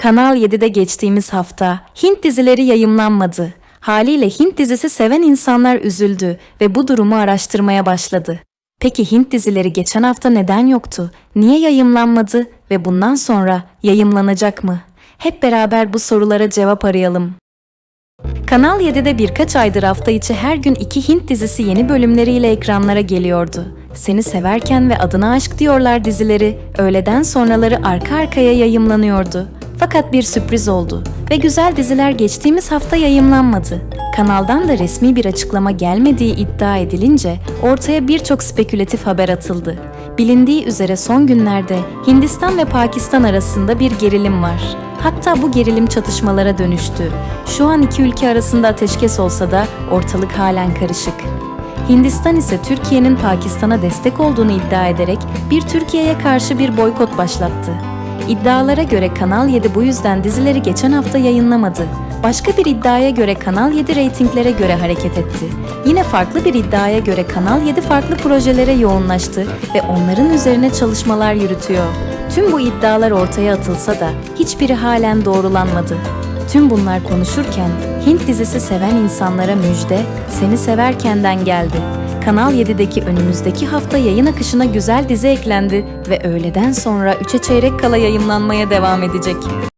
Kanal 7'de geçtiğimiz hafta Hint dizileri yayımlanmadı. Haliyle Hint dizisi seven insanlar üzüldü ve bu durumu araştırmaya başladı. Peki Hint dizileri geçen hafta neden yoktu? Niye yayımlanmadı ve bundan sonra yayımlanacak mı? Hep beraber bu sorulara cevap arayalım. Kanal 7'de birkaç aydır hafta içi her gün iki Hint dizisi yeni bölümleriyle ekranlara geliyordu. Seni Severken ve Adına Aşk diyorlar dizileri öğleden sonraları arka arkaya yayımlanıyordu. Fakat bir sürpriz oldu ve güzel diziler geçtiğimiz hafta yayımlanmadı. Kanaldan da resmi bir açıklama gelmediği iddia edilince ortaya birçok spekülatif haber atıldı. Bilindiği üzere son günlerde Hindistan ve Pakistan arasında bir gerilim var. Hatta bu gerilim çatışmalara dönüştü. Şu an iki ülke arasında ateşkes olsa da ortalık halen karışık. Hindistan ise Türkiye'nin Pakistan'a destek olduğunu iddia ederek bir Türkiye'ye karşı bir boykot başlattı. İddialara göre Kanal 7 bu yüzden dizileri geçen hafta yayınlamadı. Başka bir iddiaya göre Kanal 7 reytinglere göre hareket etti. Yine farklı bir iddiaya göre Kanal 7 farklı projelere yoğunlaştı ve onların üzerine çalışmalar yürütüyor. Tüm bu iddialar ortaya atılsa da hiçbiri halen doğrulanmadı. Tüm bunlar konuşurken Hint dizisi seven insanlara müjde Seni Severken'den geldi. Kanal 7'deki önümüzdeki hafta yayın akışına güzel dizi eklendi ve öğleden sonra 3'e çeyrek kala yayınlanmaya devam edecek.